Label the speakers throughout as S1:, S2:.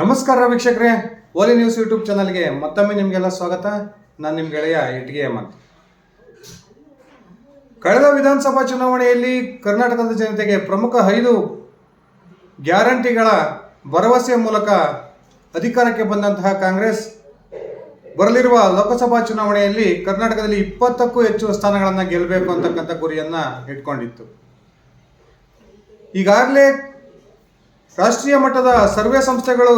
S1: ನಮಸ್ಕಾರ ವೀಕ್ಷಕರೇ, ಓಲಿ news YouTube ಚಾನಲ್ಗೆ ಮತ್ತೊಮ್ಮೆ ನಿಮಗೆಲ್ಲ ಸ್ವಾಗತ. ನಾನು ನಿಮ್ಮ ಗೆಳೆಯ ಇಟ್ಗೆ ಹೇಮಂತ್ ಕಳೆದ ವಿಧಾನಸಭಾ ಚುನಾವಣೆಯಲ್ಲಿ ಕರ್ನಾಟಕದ ಜನತೆಗೆ ಪ್ರಮುಖ ಐದು ಗ್ಯಾರಂಟಿಗಳ ಭರವಸೆಯ ಮೂಲಕ ಅಧಿಕಾರಕ್ಕೆ ಬಂದಂತಹ ಕಾಂಗ್ರೆಸ್ ಬರಲಿರುವ ಲೋಕಸಭಾ ಚುನಾವಣೆಯಲ್ಲಿ ಕರ್ನಾಟಕದಲ್ಲಿ ಇಪ್ಪತ್ತಕ್ಕೂ ಹೆಚ್ಚು ಸ್ಥಾನಗಳನ್ನು ಗೆಲ್ಲಬೇಕು ಅಂತಕ್ಕಂಥ ಗುರಿಯನ್ನ ಇಟ್ಕೊಂಡಿತ್ತು. ಈಗಾಗಲೇ ರಾಷ್ಟ್ರೀಯ ಮಟ್ಟದ ಸರ್ವೆ ಸಂಸ್ಥೆಗಳು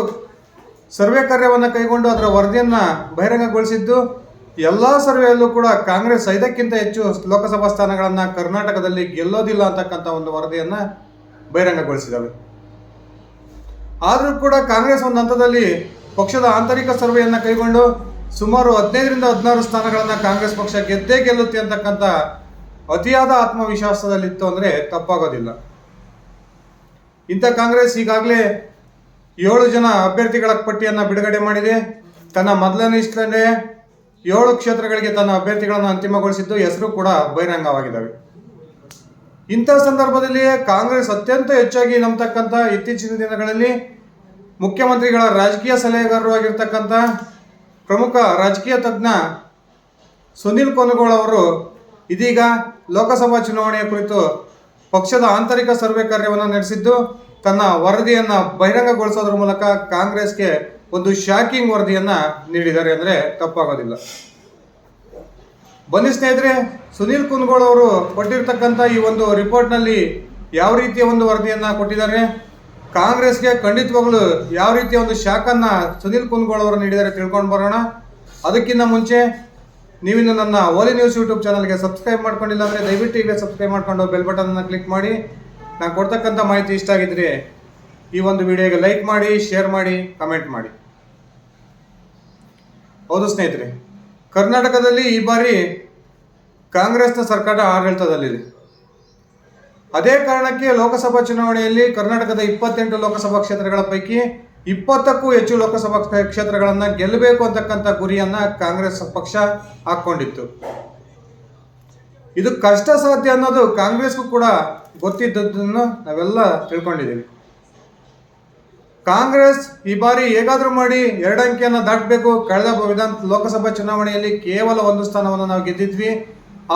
S1: ಸರ್ವೆ ಕಾರ್ಯವನ್ನು ಕೈಗೊಂಡು ಅದರ ವರದಿಯನ್ನು ಬಹಿರಂಗಗೊಳಿಸಿದ್ದು, ಎಲ್ಲ ಸರ್ವೆಯಲ್ಲೂ ಕೂಡ ಕಾಂಗ್ರೆಸ್ ಐದಕ್ಕಿಂತ ಹೆಚ್ಚು ಲೋಕಸಭಾ ಸ್ಥಾನಗಳನ್ನು ಕರ್ನಾಟಕದಲ್ಲಿ ಗೆಲ್ಲೋದಿಲ್ಲ ಅಂತಕ್ಕಂಥ ಒಂದು ವರದಿಯನ್ನು ಬಹಿರಂಗಗೊಳಿಸಿದವೆ. ಆದರೂ ಕೂಡ ಕಾಂಗ್ರೆಸ್ ಒಂದು ಹಂತದಲ್ಲಿ ಪಕ್ಷದ ಆಂತರಿಕ ಸರ್ವೆಯನ್ನು ಕೈಗೊಂಡು ಸುಮಾರು ಹದಿನೈದರಿಂದ ಹದಿನಾರು ಸ್ಥಾನಗಳನ್ನು ಕಾಂಗ್ರೆಸ್ ಪಕ್ಷ ಗೆದ್ದೇ ಗೆಲ್ಲುತ್ತೆ ಅಂತಕ್ಕಂಥ ಅತಿಯಾದ ಆತ್ಮವಿಶ್ವಾಸದಲ್ಲಿತ್ತು ಅಂದರೆ ತಪ್ಪಾಗೋದಿಲ್ಲ. ಇಂಥ ಕಾಂಗ್ರೆಸ್ ಈಗಾಗಲೇ ಏಳು ಜನ ಅಭ್ಯರ್ಥಿಗಳ ಪಟ್ಟಿಯನ್ನು ಬಿಡುಗಡೆ ಮಾಡಿದೆ. ತನ್ನ ಮೊದಲನೇ ಇಷ್ಟನೇ ಏಳು ಕ್ಷೇತ್ರಗಳಿಗೆ ತನ್ನ ಅಭ್ಯರ್ಥಿಗಳನ್ನು ಅಂತಿಮಗೊಳಿಸಿದ್ದು ಹೆಸರು ಕೂಡ ಬಹಿರಂಗವಾಗಿದ್ದಾವೆ. ಇಂಥ ಸಂದರ್ಭದಲ್ಲಿ ಕಾಂಗ್ರೆಸ್ ಅತ್ಯಂತ ಹೆಚ್ಚಾಗಿ ನಂಬತಕ್ಕಂಥ ಇತ್ತೀಚಿನ ದಿನಗಳಲ್ಲಿ ಮುಖ್ಯಮಂತ್ರಿಗಳ ರಾಜಕೀಯ ಸಲಹೆಗಾರರು ಆಗಿರ್ತಕ್ಕಂಥ ಪ್ರಮುಖ ರಾಜಕೀಯ ತಜ್ಞ ಸುನಿಲ್ ಕೊನಗೋಳ್ ಅವರು ಇದೀಗ ಲೋಕಸಭಾ ಚುನಾವಣೆಯ ಕುರಿತು ಪಕ್ಷದ ಆಂತರಿಕ ಸರ್ವೆ ಕಾರ್ಯವನ್ನು ನಡೆಸಿದ್ದು, ತನ್ನ ವರದಿಯನ್ನು ಬಹಿರಂಗಗೊಳಿಸೋದ್ರ ಮೂಲಕ ಕಾಂಗ್ರೆಸ್ಗೆ ಒಂದು ಶಾಕಿಂಗ್ ವರದಿಯನ್ನು ನೀಡಿದ್ದಾರೆ ಅಂದರೆ ತಪ್ಪಾಗೋದಿಲ್ಲ. ಬನ್ನಿ ಸ್ನೇಹಿತರೆ, ಸುನೀಲ್ ಕುನ್ಗೋಳ್ ಅವರು ಕೊಟ್ಟಿರ್ತಕ್ಕಂಥ ಈ ಒಂದು ರಿಪೋರ್ಟ್ನಲ್ಲಿ ಯಾವ ರೀತಿಯ ಒಂದು ವರದಿಯನ್ನು ಕೊಟ್ಟಿದ್ದಾರೆ? ಕಾಂಗ್ರೆಸ್ಗೆ ಖಂಡಿತವಾಗ್ಲು ಯಾವ ರೀತಿಯ ಒಂದು ಶಾಕನ್ನು ಸುನೀಲ್ ಕುನ್ಗೋಳ್ ಅವರು ನೀಡಿದ್ದಾರೆ ತಿಳ್ಕೊಂಡು ಬರೋಣ. ಅದಕ್ಕಿಂತ ಮುಂಚೆ ನೀವಿನ್ನು ನನ್ನ ಓಲಿ ನ್ಯೂಸ್ ಯೂಟ್ಯೂಬ್ ಚಾನಲ್ಗೆ ಸಬ್ಸ್ಕ್ರೈಬ್ ಮಾಡ್ಕೊಂಡಿಲ್ಲ ಅಂದರೆ ದಯವಿಟ್ಟು ಈಗ ಸಬ್ಸ್ಕ್ರೈಬ್ ಮಾಡ್ಕೊಂಡು ಬೆಲ್ ಬಟನ್ನ ಕ್ಲಿಕ್ ಮಾಡಿ. ನಾನು ಕೊಡ್ತಕ್ಕಂಥ ಮಾಹಿತಿ ಇಷ್ಟ ಆಗಿದ್ರೆ ಈ ಒಂದು ವಿಡಿಯೋಗೆ ಲೈಕ್ ಮಾಡಿ, ಶೇರ್ ಮಾಡಿ, ಕಮೆಂಟ್ ಮಾಡಿ. ಹೌದು ಸ್ನೇಹಿತರೆ, ಕರ್ನಾಟಕದಲ್ಲಿ ಈ ಬಾರಿ ಕಾಂಗ್ರೆಸ್ನ ಸರ್ಕಾರ ಆಡಳಿತದಲ್ಲಿದೆ. ಅದೇ ಕಾರಣಕ್ಕೆ ಲೋಕಸಭಾ ಚುನಾವಣೆಯಲ್ಲಿ ಕರ್ನಾಟಕದ ಇಪ್ಪತ್ತೆಂಟು ಲೋಕಸಭಾ ಕ್ಷೇತ್ರಗಳ ಪೈಕಿ ಇಪ್ಪತ್ತಕ್ಕೂ ಹೆಚ್ಚು ಲೋಕಸಭಾ ಕ್ಷೇತ್ರಗಳನ್ನು ಗೆಲ್ಲಬೇಕು ಅಂತಕ್ಕಂಥ ಗುರಿಯನ್ನ ಕಾಂಗ್ರೆಸ್ ಪಕ್ಷ ಹಾಕೊಂಡಿತ್ತು ಇದು ಕಷ್ಟ ಸಾಧ್ಯ ಅನ್ನೋದು ಕಾಂಗ್ರೆಸ್ಗೂ ಕೂಡ ಗೊತ್ತಿದ್ದದನ್ನು ನಾವೆಲ್ಲ ತಿಳ್ಕೊಂಡಿದ್ದೀವಿ. ಕಾಂಗ್ರೆಸ್ ಈ ಬಾರಿ ಹೇಗಾದರೂ ಮಾಡಿ ಎರಡಂಕಿಯನ್ನು ದಾಟಬೇಕು. ಕಳೆದ ವಿಧಾನ ಲೋಕಸಭಾ ಚುನಾವಣೆಯಲ್ಲಿ ಕೇವಲ ಒಂದು ಸ್ಥಾನವನ್ನು ನಾವು ಗೆದ್ದಿದ್ವಿ.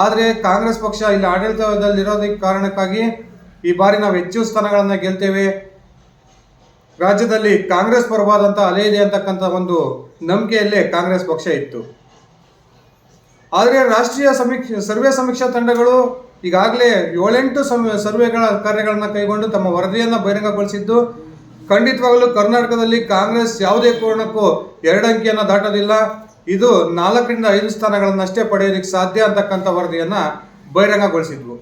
S1: ಆದರೆ ಕಾಂಗ್ರೆಸ್ ಪಕ್ಷ ಇಲ್ಲಿ ಆಡಳಿತದಲ್ಲಿರೋದಕ್ಕೆ ಕಾರಣಕ್ಕಾಗಿ ಈ ಬಾರಿ ನಾವು ಹೆಚ್ಚು ಸ್ಥಾನಗಳನ್ನು ಗೆಲ್ತೇವೆ. ರಾಜ್ಯದಲ್ಲಿ ಕಾಂಗ್ರೆಸ್ ಪರವಾದಂಥ ಅಲೆ ಇದೆ ಅಂತಕ್ಕಂಥ ಒಂದು ನಂಬಿಕೆಯಲ್ಲೇ ಕಾಂಗ್ರೆಸ್ ಪಕ್ಷ ಇತ್ತು. ಆದರೆ ರಾಷ್ಟ್ರೀಯ ಸಮೀಕ್ಷೆ, ಸರ್ವೆ ಸಮೀಕ್ಷಾ ತಂಡಗಳು ಈಗಾಗಲೇ ಏಳೆಂಟು ಸರ್ವೆಗಳ ಕಾರ್ಯಗಳನ್ನು ಕೈಗೊಂಡು ತಮ್ಮ ವರದಿಯನ್ನು ಬಹಿರಂಗಗೊಳಿಸಿದ್ದು, ಖಂಡಿತವಾಗಲೂ ಕರ್ನಾಟಕದಲ್ಲಿ ಕಾಂಗ್ರೆಸ್ ಯಾವುದೇ ಕಾರಣಕ್ಕೂ ಎರಡು ಅಂಕಿಯನ್ನು ದಾಟೋದಿಲ್ಲ. ಇದು ನಾಲ್ಕರಿಂದ ಐದು ಸ್ಥಾನಗಳನ್ನಷ್ಟೇ ಪಡೆಯೋದಕ್ಕೆ ಸಾಧ್ಯ ಅಂತಕ್ಕಂಥ ವರದಿಯನ್ನು ಬಹಿರಂಗಗೊಳಿಸಿದ್ವು.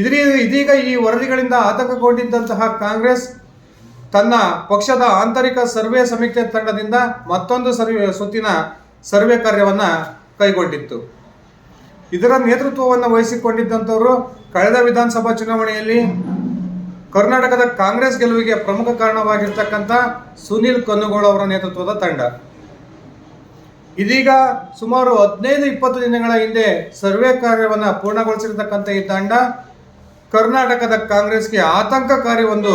S1: ಇದರಿ ಇದೀಗ ಈ ವರದಿಗಳಿಂದ ಆತಂಕಗೊಂಡಿದ್ದಂತಹ ಕಾಂಗ್ರೆಸ್ ತನ್ನ ಪಕ್ಷದ ಆಂತರಿಕ ಸರ್ವೆ ಸಮೀಕ್ಷೆ ತಂಡದಿಂದ ಮತ್ತೊಂದು ಸರ್ವೆ ಸುತ್ತಿನ ಸರ್ವೆ ಕಾರ್ಯವನ್ನು ಕೈಗೊಂಡಿತ್ತು. ಇದರ ನೇತೃತ್ವವನ್ನು ವಹಿಸಿಕೊಂಡಿದ್ದಂಥವರು ಕಳೆದ ವಿಧಾನಸಭಾ ಚುನಾವಣೆಯಲ್ಲಿ ಕರ್ನಾಟಕದ ಕಾಂಗ್ರೆಸ್ ಗೆಲುವಿಗೆ ಪ್ರಮುಖ ಕಾರಣವಾಗಿರ್ತಕ್ಕಂಥ ಸುನಿಲ್ ಕನ್ನುಗೋಳ ಅವರ ನೇತೃತ್ವದ ತಂಡ. ಇದೀಗ ಸುಮಾರು ಹದಿನೈದು ಇಪ್ಪತ್ತು ದಿನಗಳ ಹಿಂದೆ ಸರ್ವೆ ಕಾರ್ಯವನ್ನು ಪೂರ್ಣಗೊಳಿಸಿರ್ತಕ್ಕಂಥ ಈ ತಂಡ ಕರ್ನಾಟಕದ ಕಾಂಗ್ರೆಸ್ಗೆ ಆತಂಕಕಾರಿ ಒಂದು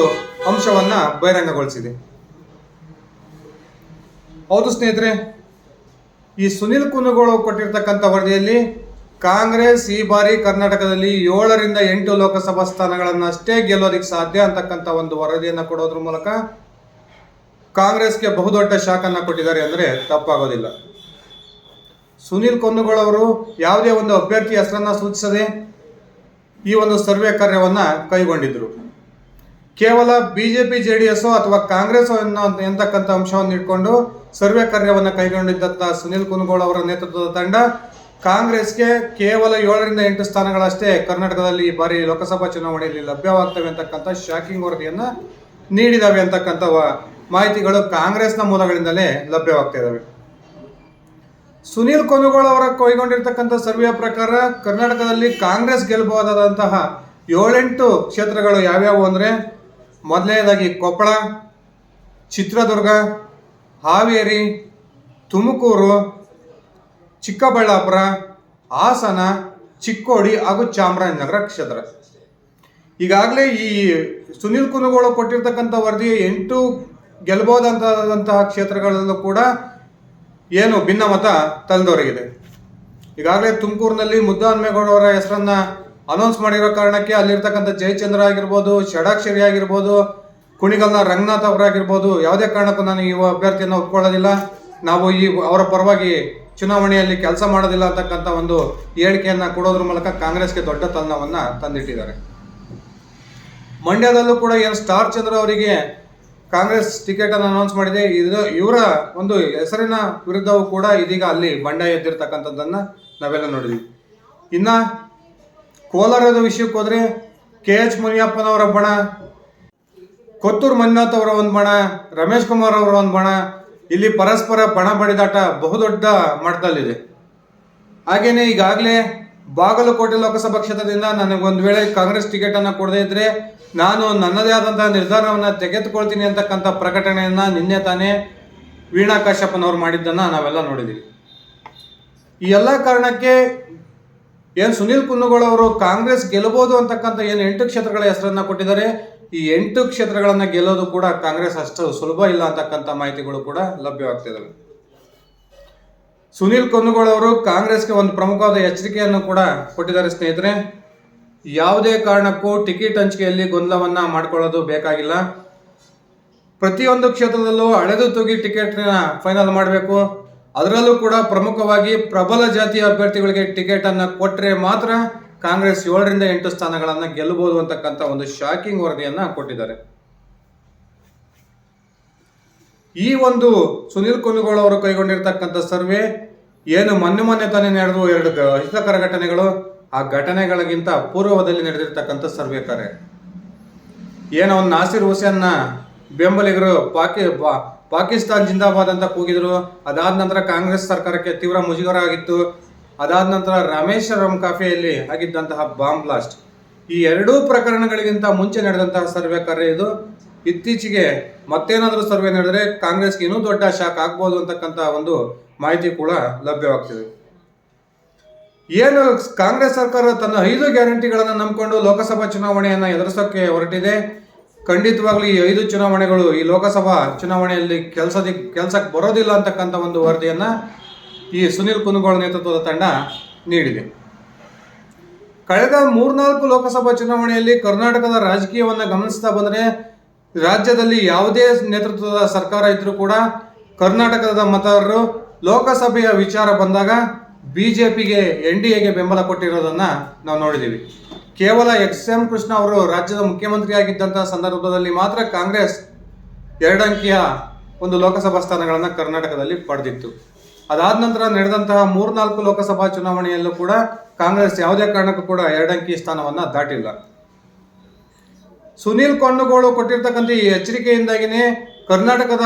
S1: ಅಂಶವನ್ನ ಬಹಿರಂಗಗೊಳಿಸಿದೆ. ಹೌದು ಸ್ನೇಹಿತರೆ, ಈ ಸುನಿಲ್ ಕುನುಗೋಳು ಕೊಟ್ಟಿರ್ತಕ್ಕಂಥ ವರದಿಯಲ್ಲಿ ಕಾಂಗ್ರೆಸ್ ಈ ಬಾರಿ ಕರ್ನಾಟಕದಲ್ಲಿ ಏಳರಿಂದ ಎಂಟು ಲೋಕಸಭಾ ಸ್ಥಾನಗಳನ್ನಷ್ಟೇ ಗೆಲ್ಲೋದಕ್ಕೆ ಸಾಧ್ಯ ಅಂತಕ್ಕಂಥ ಒಂದು ವರದಿಯನ್ನು ಕೊಡೋದ್ರ ಮೂಲಕ ಕಾಂಗ್ರೆಸ್ಗೆ ಬಹುದೊಡ್ಡ ಶಾಕನ್ನು ಕೊಟ್ಟಿದ್ದಾರೆ ಅಂದರೆ ತಪ್ಪಾಗೋದಿಲ್ಲ. ಸುನಿಲ್ ಕೊನ್ನುಗೋಳ್ ಅವರು ಯಾವುದೇ ಒಂದು ಅಭ್ಯರ್ಥಿ ಹೆಸರನ್ನ ಸೂಚಿಸದೆ ಈ ಒಂದು ಸರ್ವೆ ಕಾರ್ಯವನ್ನು ಕೈಗೊಂಡಿದ್ದರು ಕೇವಲ ಬಿಜೆಪಿ ಜೆ ಡಿ ಎಸ್ ಅಥವಾ ಕಾಂಗ್ರೆಸ್ ಅನ್ನೋ ಎಂತಕ್ಕಂಥ ಅಂಶವನ್ನು ಇಟ್ಕೊಂಡು ಸರ್ವೆ ಕಾರ್ಯವನ್ನು ಕೈಗೊಂಡಿದ್ದಂಥ ಸುನಿಲ್ ಕುನಗೋಳ್ ಅವರ ನೇತೃತ್ವದ ತಂಡ ಕಾಂಗ್ರೆಸ್ಗೆ ಕೇವಲ ಏಳರಿಂದ ಎಂಟು ಸ್ಥಾನಗಳಷ್ಟೇ ಕರ್ನಾಟಕದಲ್ಲಿ ಈ ಬಾರಿ ಲೋಕಸಭಾ ಚುನಾವಣೆಯಲ್ಲಿ ಲಭ್ಯವಾಗ್ತವೆ ಅಂತಕ್ಕಂಥ ಶಾಕಿಂಗ್ ವರದಿಯನ್ನು ನೀಡಿದಾವೆ ಅಂತಕ್ಕಂಥ ಮಾಹಿತಿಗಳು ಕಾಂಗ್ರೆಸ್ನ ಮೂಲಗಳಿಂದಲೇ ಲಭ್ಯವಾಗ್ತಾ ಇದ್ದಾವೆ ಸುನೀಲ್ ಕೊನುಗೋಳ ಅವರ ಕೈಗೊಂಡಿರ್ತಕ್ಕಂಥ ಸರ್ವೆಯ ಪ್ರಕಾರ ಕರ್ನಾಟಕದಲ್ಲಿ ಕಾಂಗ್ರೆಸ್ ಗೆಲ್ಲಬಹುದಾದಂತಹ ಏಳೆಂಟು ಕ್ಷೇತ್ರಗಳು ಯಾವ್ಯಾವು ಅಂದರೆ ಮೊದಲನೇದಾಗಿ ಕೊಪ್ಪಳ, ಚಿತ್ರದುರ್ಗ, ಹಾವೇರಿ, ತುಮಕೂರು, ಚಿಕ್ಕಬಳ್ಳಾಪುರ, ಹಾಸನ, ಚಿಕ್ಕೋಡಿ ಹಾಗೂ ಚಾಮರಾಜನಗರ ಕ್ಷೇತ್ರ. ಈಗಾಗಲೇ ಈ ಸುನೀಲ್ ಕುನುಗೋಳು ಕೊಟ್ಟಿರ್ತಕ್ಕಂಥ ವರದಿ ಎಂಟು ಗೆಲ್ಬೋದಂತಹ ಕ್ಷೇತ್ರಗಳಲ್ಲೂ ಕೂಡ ಏನು ಭಿನ್ನಮತ ತಂದವರಿಗಿದೆ ಈಗಾಗಲೇ ತುಮಕೂರಿನಲ್ಲಿ ಮುದ್ದಾನ್ಮೇಗೌಡ ಅವರ ಹೆಸರನ್ನ ಅನೌನ್ಸ್ ಮಾಡಿರೋ ಕಾರಣಕ್ಕೆ ಅಲ್ಲಿರ್ತಕ್ಕಂಥ ಜಯಚಂದ್ರ ಆಗಿರ್ಬೋದು, ಷಡಾಕ್ಷರಿ ಆಗಿರ್ಬೋದು, ಕುಣಿಗಲ್ನ ರಂಗನಾಥ್ ಅವರಾಗಿರ್ಬೋದು, ಯಾವುದೇ ಕಾರಣಕ್ಕೂ ನಾನು ಈ ಅಭ್ಯರ್ಥಿಯನ್ನು ಒಪ್ಕೊಳ್ಳೋದಿಲ್ಲ. ನಾವು ಈ ಅವರ ಪರವಾಗಿ ಚುನಾವಣೆಯಲ್ಲಿ ಕೆಲಸ ಮಾಡೋದಿಲ್ಲ ಅಂತಕ್ಕಂಥ ಒಂದು ಹೇಳಿಕೆಯನ್ನ ಕೊಡೋದ್ರ ಮೂಲಕ ಕಾಂಗ್ರೆಸ್ಗೆ ದೊಡ್ಡ ತನ್ನವನ್ನು ತಂದಿಟ್ಟಿದ್ದಾರೆ. ಮಂಡ್ಯದಲ್ಲೂ ಕೂಡ ಏನು ಸ್ಟಾರ್ ಚಂದ್ರ ಅವರಿಗೆ ಕಾಂಗ್ರೆಸ್ ಟಿಕೆಟ್ ಅನ್ನು ಅನೌನ್ಸ್ ಮಾಡಿದೆ. ಇದು ಇವರ ಒಂದು ಹೆಸರಿನ ವಿರುದ್ಧವೂ ಕೂಡ ಇದೀಗ ಅಲ್ಲಿ ಬಂಡಾಯ ಎದ್ದಿರ್ತಕ್ಕಂಥದ್ದನ್ನು ನಾವೆಲ್ಲ ನೋಡಿದ್ವಿ. ಇನ್ನ ಕೋಲಾರದ ವಿಷಯಕ್ಕೆ ಹೋದ್ರೆ ಕೆ ಎಚ್ ಮುನಿಯಪ್ಪನವರ ಬಣ, ಕೊತ್ತೂರು ಮಂಜುನಾಥ್ ಅವರ ಒಂದು ಬಣ, ರಮೇಶ್ ಕುಮಾರ್ ಅವರ ಒಂದು ಬಣ, ಇಲ್ಲಿ ಪರಸ್ಪರ ಬಣ ಬಡಿದಾಟ ಬಹುದೊಡ್ಡ ಮಟ್ಟದಲ್ಲಿದೆ. ಹಾಗೇನೆ ಈಗಾಗಲೇ ಬಾಗಲಕೋಟೆ ಲೋಕಸಭಾ ಕ್ಷೇತ್ರದಿಂದ ನನಗೆ ಒಂದು ವೇಳೆ ಕಾಂಗ್ರೆಸ್ ಟಿಕೆಟ್ ಅನ್ನ ಕೊಡದೇ ಇದ್ರೆ ನಾನು ನನ್ನದೇ ಆದಂತಹ ನಿರ್ಧಾರವನ್ನು ತೆಗೆದುಕೊಳ್ತೀನಿ ಅಂತಕ್ಕಂಥ ಪ್ರಕಟಣೆಯನ್ನ ನಿನ್ನೆ ತಾನೇ ವೀಣಾ ಕಾಶ್ಯಪ್ಪನವ್ರು ಮಾಡಿದ್ದನ್ನ ನಾವೆಲ್ಲ ನೋಡಿದ್ದೀವಿ ಈ ಎಲ್ಲ ಕಾರಣಕ್ಕೆ ಏನು ಸುನಿಲ್ ಕುನ್ನುಗೋಳ ಅವರು ಕಾಂಗ್ರೆಸ್ ಗೆಲ್ಲಬಹುದು ಅಂತಕ್ಕಂಥ ಏನು ಎಂಟು ಕ್ಷೇತ್ರಗಳ ಹೆಸರನ್ನ ಕೊಟ್ಟಿದ್ದಾರೆ, ಈ ಎಂಟು ಕ್ಷೇತ್ರಗಳನ್ನ ಗೆಲ್ಲೋದು ಕೂಡ ಕಾಂಗ್ರೆಸ್ ಅಷ್ಟು ಸುಲಭ ಇಲ್ಲ ಅಂತಕ್ಕಂಥ ಮಾಹಿತಿಗಳು ಕೂಡ ಲಭ್ಯವಾಗ್ತಿದ್ದಾವೆ ಸುನೀಲ್ ಕುಂದಗೋಳ ಅವರು ಕಾಂಗ್ರೆಸ್ಗೆ ಒಂದು ಪ್ರಮುಖವಾದ ಎಚ್ಚರಿಕೆಯನ್ನು ಕೂಡ ಕೊಟ್ಟಿದ್ದಾರೆ ಸ್ನೇಹಿತರೆ. ಯಾವುದೇ ಕಾರಣಕ್ಕೂ ಟಿಕೆಟ್ ಹಂಚಿಕೆಯಲ್ಲಿ ಗೊಂದಲವನ್ನ ಮಾಡಿಕೊಳ್ಳೋದು ಬೇಕಾಗಿಲ್ಲ. ಪ್ರತಿಯೊಂದು ಕ್ಷೇತ್ರದಲ್ಲೂ ಅಳೆದು ತೂಗಿ ಟಿಕೆಟ್ ಫೈನಲ್ ಮಾಡಬೇಕು. ಅದರಲ್ಲೂ ಕೂಡ ಪ್ರಮುಖವಾಗಿ ಪ್ರಬಲ ಜಾತಿಯ ಅಭ್ಯರ್ಥಿಗಳಿಗೆ ಟಿಕೆಟ್ ಅನ್ನ ಕೊಟ್ಟರೆ ಮಾತ್ರ ಕಾಂಗ್ರೆಸ್ ಏಳರಿಂದ ಎಂಟು ಸ್ಥಾನಗಳನ್ನು ಗೆಲ್ಲಬಹುದು ಅಂತಕ್ಕಂಥ ಒಂದು ಶಾಕಿಂಗ್ ವರದಿಯನ್ನು ಕೊಟ್ಟಿದ್ದಾರೆ. ಈ ಒಂದು ಸುನಿಲ್ ಕುನುಗೋಳ್ ಅವರು ಕೈಗೊಂಡಿರ್ತಕ್ಕಂಥ ಸರ್ವೆ ಏನು ಮೊನ್ನೆ ಮೊನ್ನೆ ತಾನೇ ನಡೆದು ಎರಡು ಅಹಿತಕರ ಘಟನೆಗಳು. ಆ ಘಟನೆಗಳಿಗಿಂತ ಪೂರ್ವದಲ್ಲಿ ನಡೆದಿರ್ತಕ್ಕಂಥ ಸರ್ವೆ ಕಾರ್ಯ. ಏನೋ ಒಂದು ನಾಸಿರ್ ಹುಸೇನ್ನ ಬೆಂಬಲಿಗರು ಪಾಕಿ ಪಾಕಿಸ್ತಾನ್ ಜಿಂದಾಬಾದ್ ಅಂತ ಕೂಗಿದ್ರು. ಅದಾದ ನಂತರ ಕಾಂಗ್ರೆಸ್ ಸರ್ಕಾರಕ್ಕೆ ತೀವ್ರ ಮುಜುಗರ ಆಗಿತ್ತು. ಅದಾದ ನಂತರ ರಾಮೇಶ್ವರಂ ಕಾಫೆಯಲ್ಲಿ ಆಗಿದ್ದಂತಹ ಬಾಂಬ್ ಬ್ಲಾಸ್ಟ್. ಈ ಎರಡೂ ಪ್ರಕರಣಗಳಿಗಿಂತ ಮುಂಚೆ ನಡೆದಂತಹ ಸರ್ವೆ ಕಾರ್ಯ ಇದು. ಇತ್ತೀಚೆಗೆ ಮತ್ತೇನಾದರೂ ಸರ್ವೆ ನಡೆದರೆ ಕಾಂಗ್ರೆಸ್ಗೆ ಇನ್ನೂ ದೊಡ್ಡ ಶಾಕ್ ಆಗ್ಬೋದು ಅಂತಕ್ಕಂಥ ಒಂದು ಮಾಹಿತಿ ಕೂಡ ಲಭ್ಯವಾಗ್ತಿದೆ. ಏನು ಕಾಂಗ್ರೆಸ್ ಸರ್ಕಾರ ತನ್ನ ಐದು ಗ್ಯಾರಂಟಿಗಳನ್ನು ನಂಬಿಕೊಂಡು ಲೋಕಸಭಾ ಚುನಾವಣೆಯನ್ನು ಎದುರಿಸೋಕ್ಕೆ ಹೊರಟಿದೆ? ಖಂಡಿತವಾಗ್ಲಿ ಈ ಐದು ಚುನಾವಣೆಗಳು ಈ ಲೋಕಸಭಾ ಚುನಾವಣೆಯಲ್ಲಿ ಕೆಲಸದ ಕೆಲಸಕ್ಕೆ ಬರೋದಿಲ್ಲ ಅಂತಕ್ಕಂಥ ಒಂದು ವರದಿಯನ್ನ ಈ ಸುನಿಲ್ ಕುನುಗೋಳ ನೇತೃತ್ವದ ತಂಡ ನೀಡಿದೆ. ಕಳೆದ ಮೂರ್ನಾಲ್ಕು ಲೋಕಸಭಾ ಚುನಾವಣೆಯಲ್ಲಿ ಕರ್ನಾಟಕದ ರಾಜಕೀಯವನ್ನು ಗಮನಿಸ್ತಾ ಬಂದರೆ ರಾಜ್ಯದಲ್ಲಿ ಯಾವುದೇ ನೇತೃತ್ವದ ಸರ್ಕಾರ ಇದ್ದರೂ ಕೂಡ ಕರ್ನಾಟಕದ ಮತದಾರರು ಲೋಕಸಭೆಯ ವಿಚಾರ ಬಂದಾಗ ಬಿಜೆಪಿಗೆ ಎನ್ ಡಿ ಎಗೆ ಬೆಂಬಲ ಕೊಟ್ಟಿರೋದನ್ನ ನಾವು ನೋಡಿದ್ದೀವಿ ಕೇವಲ ಎಕ್ಸ್ ಎಂ ಕೃಷ್ಣ ಅವರು ರಾಜ್ಯದ ಮುಖ್ಯಮಂತ್ರಿ ಆಗಿದ್ದಂತಹ ಸಂದರ್ಭದಲ್ಲಿ ಮಾತ್ರ ಕಾಂಗ್ರೆಸ್ ಎರಡಂಕಿಯ ಒಂದು ಲೋಕಸಭಾ ಸ್ಥಾನಗಳನ್ನು ಕರ್ನಾಟಕದಲ್ಲಿ ಪಡೆದಿತ್ತು. ಅದಾದ ನಂತರ ನಡೆದಂತಹ ಮೂರ್ನಾಲ್ಕು ಲೋಕಸಭಾ ಚುನಾವಣೆಯಲ್ಲೂ ಕೂಡ ಕಾಂಗ್ರೆಸ್ ಯಾವುದೇ ಕಾರಣಕ್ಕೂ ಕೂಡ ಎರಡಂಕಿ ಸ್ಥಾನವನ್ನ ದಾಟಿಲ್ಲ. ಸುನೀಲ್ ಕೊಂಡಗೋಳು ಕೊಟ್ಟಿರ್ತಕ್ಕಂಥ ಈ ಎಚ್ಚರಿಕೆಯಿಂದಾಗಿನೇ ಕರ್ನಾಟಕದ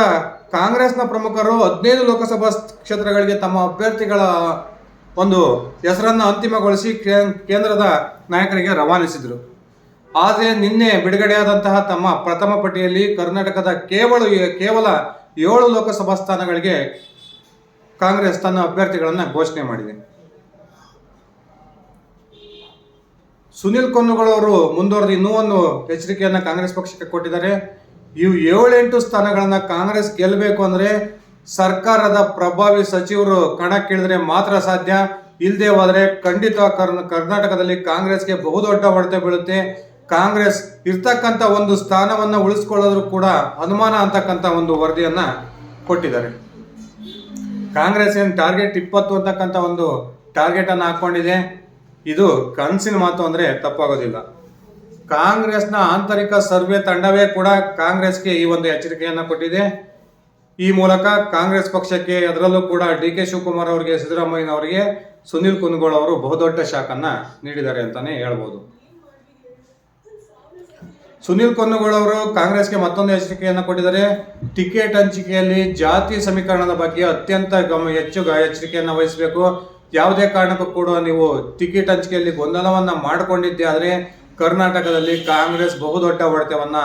S1: ಕಾಂಗ್ರೆಸ್ನ ಪ್ರಮುಖರು ಹದಿನೈದು ಲೋಕಸಭಾ ಕ್ಷೇತ್ರಗಳಿಗೆ ತಮ್ಮ ಅಭ್ಯರ್ಥಿಗಳ ಒಂದು ಹೆಸರನ್ನು ಅಂತಿಮಗೊಳಿಸಿ ಕೇಂದ್ರದ ನಾಯಕರಿಗೆ ರವಾನಿಸಿದರು. ಆದರೆ ನಿನ್ನೆ ಬಿಡುಗಡೆಯಾದಂತಹ ತಮ್ಮ ಪ್ರಥಮ ಪಟ್ಟಿಯಲ್ಲಿ ಕರ್ನಾಟಕದ ಕೇವಲ ಕೇವಲ ಏಳು ಲೋಕಸಭಾ ಸ್ಥಾನಗಳಿಗೆ ಕಾಂಗ್ರೆಸ್ ತನ್ನ ಅಭ್ಯರ್ಥಿಗಳನ್ನು ಘೋಷಣೆ ಮಾಡಿದೆ. ಸುನಿಲ್ ಕೊನ್ನುಗಳವರು ಮುಂದುವರೆದು ಇನ್ನೂ ಒಂದು ಎಚ್ಚರಿಕೆಯನ್ನು ಕಾಂಗ್ರೆಸ್ ಪಕ್ಷಕ್ಕೆ ಕೊಟ್ಟಿದ್ದಾರೆ. ಇವು ಏಳೆಂಟು ಸ್ಥಾನಗಳನ್ನು ಕಾಂಗ್ರೆಸ್ ಗೆಲ್ಲಬೇಕು ಅಂದ್ರೆ ಸರ್ಕಾರದ ಪ್ರಭಾವಿ ಸಚಿವರು ಕಣಕ್ಕಿಳಿದ್ರೆ ಮಾತ್ರ ಸಾಧ್ಯ. ಇಲ್ಲದೆ ಹೋದರೆ ಖಂಡಿತ ಕರ್ನ, ಕರ್ನಾಟಕದಲ್ಲಿ ಕಾಂಗ್ರೆಸ್ಗೆ ಬಹುದೊಡ್ಡ ಹೊಡೆತ ಬೀಳುತ್ತೆ. ಕಾಂಗ್ರೆಸ್ ಇರ್ತಕ್ಕಂಥ ಒಂದು ಸ್ಥಾನವನ್ನ ಉಳಿಸ್ಕೊಳ್ಳೋದ್ರೂ ಕೂಡ ಅನುಮಾನ ಅಂತಕ್ಕಂಥ ಒಂದು ವರದಿಯನ್ನು ಕೊಟ್ಟಿದ್ದಾರೆ. ಕಾಂಗ್ರೆಸ್ ಏನು ಟಾರ್ಗೆಟ್ ಇಪ್ಪತ್ತು ಅಂತಕ್ಕಂಥ ಒಂದು ಟಾರ್ಗೆಟ್ ಹಾಕ್ಕೊಂಡಿದೆ ಇದು ಕನಸಿನ ಮಾತು ಅಂದ್ರೆ ತಪ್ಪಾಗೋದಿಲ್ಲ. ಕಾಂಗ್ರೆಸ್ನ ಆಂತರಿಕ ಸರ್ವೆ ತಂಡವೇ ಕೂಡ ಕಾಂಗ್ರೆಸ್ಗೆ ಈ ಒಂದು ಎಚ್ಚರಿಕೆಯನ್ನು ಕೊಟ್ಟಿದೆ. ಈ ಮೂಲಕ ಕಾಂಗ್ರೆಸ್ ಪಕ್ಷಕ್ಕೆ ಅದರಲ್ಲೂ ಕೂಡ ಡಿ ಕೆ ಶಿವಕುಮಾರ್ ಅವರಿಗೆ ಸಿದ್ದರಾಮಯ್ಯನವರಿಗೆ ಸುನಿಲ್ ಕುನ್ಗೋಳ್ ಅವರು ಬಹುದೊಡ್ಡ ಶಾಕನ್ನ ನೀಡಿದ್ದಾರೆ ಅಂತಾನೆ ಹೇಳ್ಬೋದು. ಸುನಿಲ್ ಕೊನ್ನಗೋಳ್ ಅವರು ಕಾಂಗ್ರೆಸ್ಗೆ ಮತ್ತೊಂದು ಎಚ್ಚರಿಕೆಯನ್ನು ಕೊಟ್ಟಿದ್ದಾರೆ. ಟಿಕೆಟ್ ಹಂಚಿಕೆಯಲ್ಲಿ ಜಾತಿ ಸಮೀಕರಣದ ಬಗ್ಗೆ ಅತ್ಯಂತ ಗಮ, ಹೆಚ್ಚು ಎಚ್ಚರಿಕೆಯನ್ನು ವಹಿಸಬೇಕು. ಯಾವುದೇ ಕಾರಣಕ್ಕೂ ಕೂಡ ನೀವು ಟಿಕೆಟ್ ಹಂಚಿಕೆಯಲ್ಲಿ ಗೊಂದಲವನ್ನು ಮಾಡಿಕೊಂಡಿದ್ದೆ ಆದರೆ ಕರ್ನಾಟಕದಲ್ಲಿ ಕಾಂಗ್ರೆಸ್ ಬಹುದೊಡ್ಡ ಹೊಡೆತವನ್ನ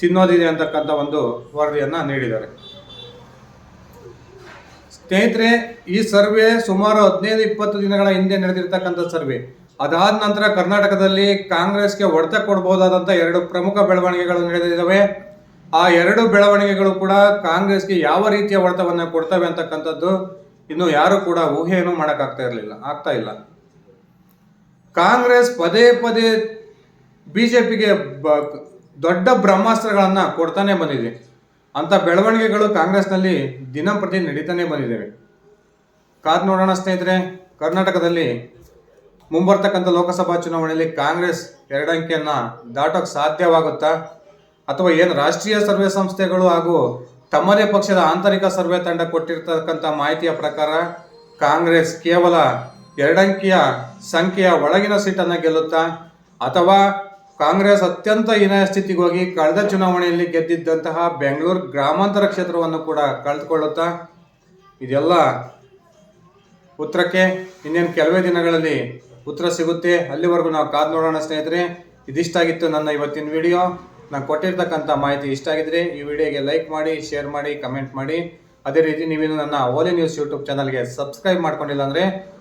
S1: ತಿನ್ನೋದಿದೆ ಅಂತಕ್ಕಂಥ ಒಂದು ವರದಿಯನ್ನ ನೀಡಿದ್ದಾರೆ. ಸ್ನೇಹಿತರೆ, ಈ ಸರ್ವೆ ಸುಮಾರು ಹದಿನೈದು, ಇಪ್ಪತ್ತು ದಿನಗಳ ಹಿಂದೆ ನಡೆದಿರ್ತಕ್ಕಂಥ ಸರ್ವೆ. ಅದಾದ ನಂತರ ಕರ್ನಾಟಕದಲ್ಲಿ ಕಾಂಗ್ರೆಸ್ಗೆ ಹೊಡೆತ ಕೊಡಬಹುದಾದಂಥ ಎರಡು ಪ್ರಮುಖ ಬೆಳವಣಿಗೆಗಳು ನಡೆದಿದ್ದಾವೆ. ಆ ಎರಡು ಬೆಳವಣಿಗೆಗಳು ಕೂಡ ಕಾಂಗ್ರೆಸ್ಗೆ ಯಾವ ರೀತಿಯ ಹೊಡೆತವನ್ನು ಕೊಡ್ತವೆ ಅಂತಕ್ಕಂಥದ್ದು ಇನ್ನು ಯಾರು ಕೂಡ ಊಹೆಯನ್ನು ಮಾಡೋಕ್ಕಾಗ್ತಾ ಇರಲಿಲ್ಲ, ಆಗ್ತಾ ಇಲ್ಲ. ಕಾಂಗ್ರೆಸ್ ಪದೇ ಪದೇ ಬಿ ಜೆ ಪಿಗೆ ದೊಡ್ಡ ಬ್ರಹ್ಮಾಸ್ತ್ರಗಳನ್ನು ಕೊಡ್ತಾನೆ ಬಂದಿದೆ. ಅಂಥ ಬೆಳವಣಿಗೆಗಳು ಕಾಂಗ್ರೆಸ್ನಲ್ಲಿ ದಿನಂಪ್ರತಿ ನಡೀತಾನೆ ಬಂದಿದ್ದೇವೆ ಕಾದ್ ನೋಡೋಣ ಸ್ನೇಹಿತರೆ, ಕರ್ನಾಟಕದಲ್ಲಿ ಮುಂಬರ್ತಕ್ಕಂಥ ಲೋಕಸಭಾ ಚುನಾವಣೆಯಲ್ಲಿ ಕಾಂಗ್ರೆಸ್ ಎರಡಂಕಿಯನ್ನು ದಾಟೋಕೆ ಸಾಧ್ಯವಾಗುತ್ತಾ? ಅಥವಾ ಏನು ರಾಷ್ಟ್ರೀಯ ಸರ್ವೆ ಸಂಸ್ಥೆಗಳು ಹಾಗೂ ತಮ್ಮದೇ ಪಕ್ಷದ ಆಂತರಿಕ ಸರ್ವೆ ತಂಡ ಕೊಟ್ಟಿರ್ತಕ್ಕಂಥ ಮಾಹಿತಿಯ ಪ್ರಕಾರ ಕಾಂಗ್ರೆಸ್ ಕೇವಲ ಎರಡಂಕಿಯ ಸಂಖ್ಯೆಯ ಒಳಗಿನ ಸೀಟನ್ನು ಗೆಲ್ಲುತ್ತಾ, ಅಥವಾ ಕಾಂಗ್ರೆಸ್ ಅತ್ಯಂತ ಹೀನಾಯ ಸ್ಥಿತಿಗೆ ಹೋಗಿ ಕಳೆದ ಚುನಾವಣೆಯಲ್ಲಿ ಗೆದ್ದಿದ್ದಂತಹ ಬೆಂಗಳೂರು ಗ್ರಾಮಾಂತರ ಕ್ಷೇತ್ರವನ್ನು ಕೂಡ ಕಳೆದುಕೊಳ್ಳುತ್ತಾ, ಇದೆಲ್ಲ ಉತ್ತರಕ್ಕೆ ಇನ್ನೇನು ಕೆಲವೇ ದಿನಗಳಲ್ಲಿ ಉತ್ತರ ಸಿಗುತ್ತೆ. ಅಲ್ಲಿವರೆಗೂ ನಾವು ಕಾದು ನೋಡೋಣ ಸ್ನೇಹಿತರೆ. ಇದಿಷ್ಟಾಗಿತ್ತು ನನ್ನ ಇವತ್ತಿನ ವಿಡಿಯೋ. ನಾನು ಕೊಟ್ಟಿರ್ತಕ್ಕಂಥ ಮಾಹಿತಿ ಇಷ್ಟ ಆಗಿದ್ರೆ ಈ ವಿಡಿಯೋಗೆ ಲೈಕ್ ಮಾಡಿ, ಶೇರ್ ಮಾಡಿ, ಕಮೆಂಟ್ ಮಾಡಿ. ಅದೇ ರೀತಿ ನೀವೇನು ನನ್ನ ಓಲಿ ನ್ಯೂಸ್ ಯೂಟ್ಯೂಬ್ ಚಾನಲ್ಗೆ ಸಬ್ಸ್ಕ್ರೈಬ್ ಮಾಡ್ಕೊಂಡಿಲ್ಲ ಅಂದರೆ